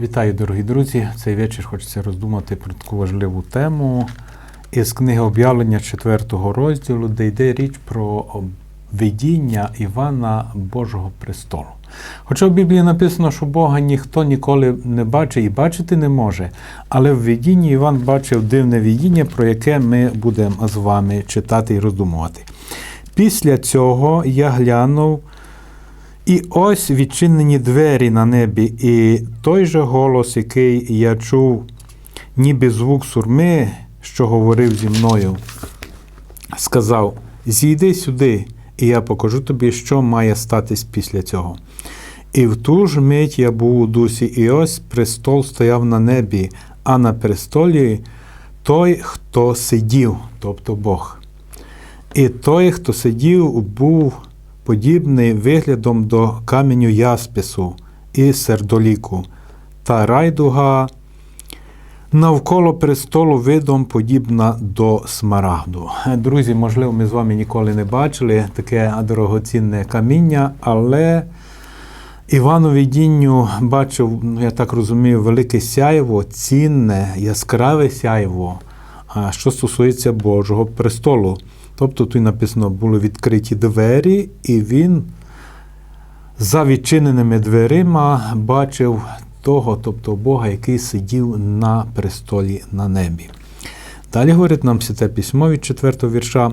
Вітаю, дорогі друзі! Цей вечір хочеться роздумати про таку важливу тему із книги об'явлення 4 розділу, де йде річ про видіння Івана Божого престолу. Хоча в Біблії написано, що Бога ніхто ніколи не бачить і бачити не може, але в видінні Іван бачив дивне видіння, про яке ми будемо з вами читати і роздумувати. Після цього я глянув. І ось відчинені двері на небі, і той же голос, який я чув, ніби звук сурми, що говорив зі мною, сказав: Зійди сюди, і я покажу тобі, що має статись після цього. І в ту ж мить я був у дусі, і ось престол стояв на небі, а на престолі той, хто сидів, тобто Бог. І той, хто сидів, був подібний виглядом до каменю яспису і сердоліку, та райдуга навколо престолу видом подібна до смарагду. Друзі, можливо, ми з вами ніколи не бачили таке дорогоцінне каміння, але Іван у видінню бачив, я так розумію, велике сяйво, цінне, яскраве сяйво, що стосується Божого престолу. Тобто тут написано, були відкриті двері, і він за відчиненими дверима бачив того, тобто Бога, який сидів на престолі на небі. Далі говорить нам Святе письмо від 4 вірша.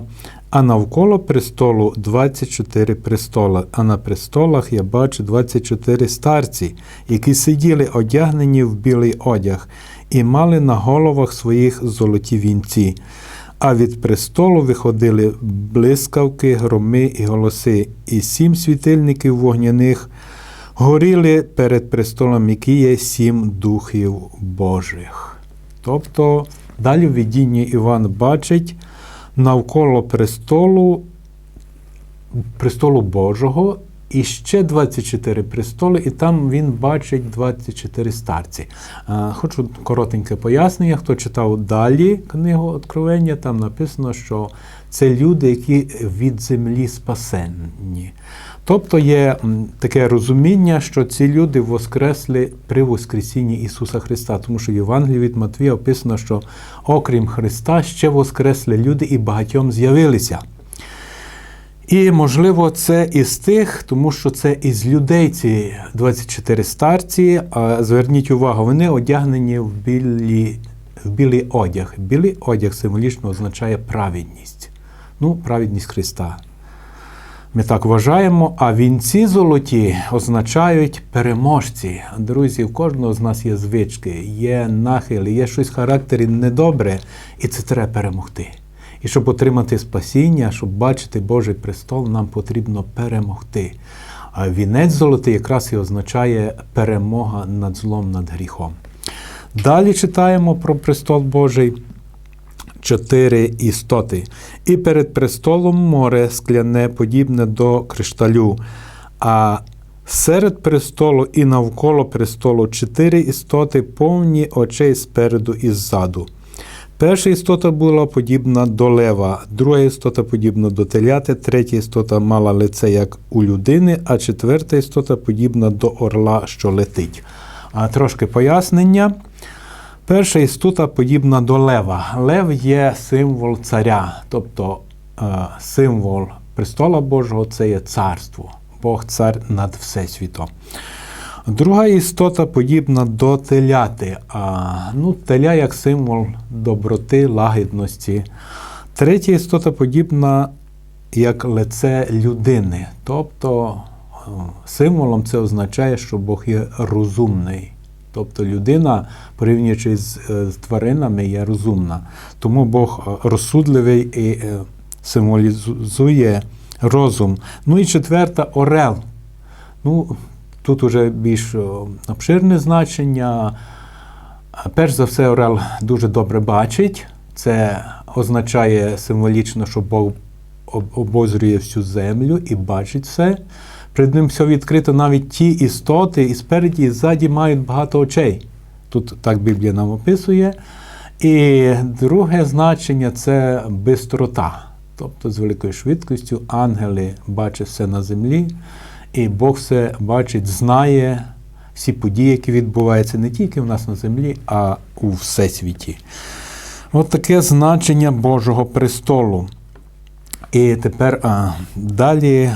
А навколо престолу 24 престола, а на престолах я бачу 24 старці, які сиділи одягнені в білий одяг, і мали на головах своїх золоті вінці а від престолу виходили блискавки, громи і голоси, і сім світильників вогняних горіли перед престолом, які є сім духів Божих. Тобто, далі в видінні Іван бачить навколо престолу, престолу Божого. І ще 24 престоли, і там він бачить 24 старці. Хочу коротеньке пояснення. Хто читав далі книгу Откровення, там написано, що це люди, які від землі спасенні. Тобто є таке розуміння, що ці люди воскресли при Воскресінні Ісуса Христа, тому що в Євангелії від Матвія описано, що окрім Христа ще воскресли люди і багатьом з'явилися. І, можливо, це із тих, тому що це із людей ці 24 старці. Зверніть увагу, вони одягнені в білі, в білий одяг. Білий одяг символічно означає праведність. Ну, праведність Христа. Ми так вважаємо, а вінці золоті означають переможці. Друзі, у кожного з нас є звички, є нахили, є щось в характері недобре, і це треба перемогти. І щоб отримати спасіння, щоб бачити Божий престол, нам потрібно перемогти. А вінець золотий якраз і означає перемога над злом, над гріхом. Далі читаємо про престол Божий. Чотири істоти. І перед престолом море скляне, подібне до кришталю. А серед престолу і навколо престолу чотири істоти, повні очей спереду і ззаду. Перша істота була подібна до лева, друга істота подібна до теляти, третя істота мала лице як у людини, а четверта істота подібна до орла, що летить. А Трошки пояснення. Перша істота подібна до лева. Лев є символ царя, тобто е, символ престола Божого це є царство, Бог цар над всесвітом. Друга істота подібна до теляти. А, ну, Теля як символ доброти, лагідності. Третя істота подібна як лице людини. Тобто символом це означає, що Бог є розумний. Тобто людина, порівнюючи з, з тваринами, є розумна. Тому Бог розсудливий і е, символізує розум. Ну і четверта орел. Ну, Тут уже більш обширне значення. Перш за все, Орел дуже добре бачить. Це означає символічно, що Бог обозрює всю землю і бачить все. Перед ним все відкрито навіть ті істоти, і спереді, і ззаді мають багато очей. Тут так Біблія нам описує. І друге значення це бистрота. Тобто з великою швидкістю ангели бачать все на землі. І Бог все бачить, знає, всі події, які відбуваються не тільки в нас на землі, а у всесвіті. От таке значення Божого престолу. І тепер а, далі,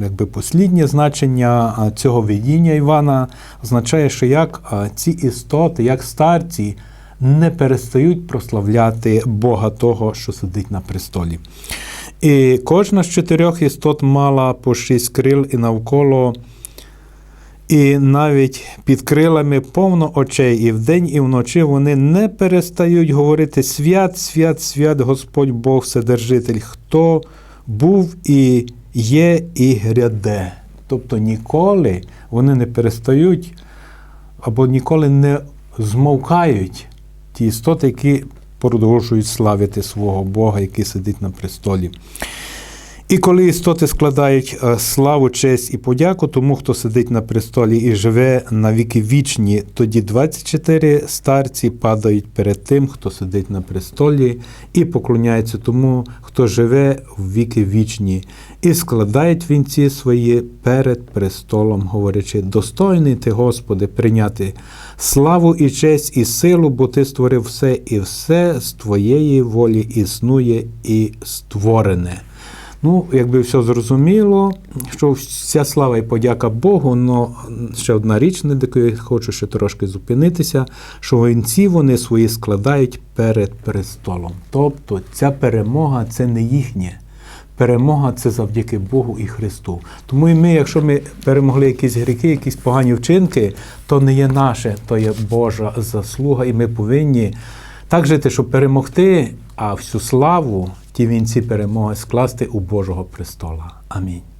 якби посліднє значення цього видіння Івана означає, що як ці істоти, як старці, не перестають прославляти Бога того, що сидить на престолі. І кожна з чотирьох істот мала по шість крил і навколо. І навіть під крилами повно очей, і вдень, і вночі вони не перестають говорити свят, свят, свят, Господь Бог Вседержитель, хто був і є, і гряде. Тобто ніколи вони не перестають або ніколи не змовкають ті істоти, які продовжують славити свого Бога, який сидить на престолі. І коли істоти складають е, славу, честь і подяку тому, хто сидить на престолі і живе на віки вічні, тоді 24 старці падають перед тим, хто сидить на престолі, і поклоняються тому, хто живе в віки вічні, і складають вінці свої перед престолом, говорячи: достойний ти, Господи, прийняти славу і честь і силу, бо ти створив все, і все з твоєї волі існує і створене. Ну, якби все зрозуміло, що вся слава і подяка Богу, але ще одна річ, якою я хочу ще трошки зупинитися, що вінці вони свої складають перед престолом. Тобто ця перемога це не їхнє. Перемога це завдяки Богу і Христу. Тому і ми, якщо ми перемогли якісь гріхи, якісь погані вчинки, то не є наше, то є Божа заслуга, і ми повинні так жити, щоб перемогти, а всю славу ті вінці перемоги скласти у Божого престола. Амінь.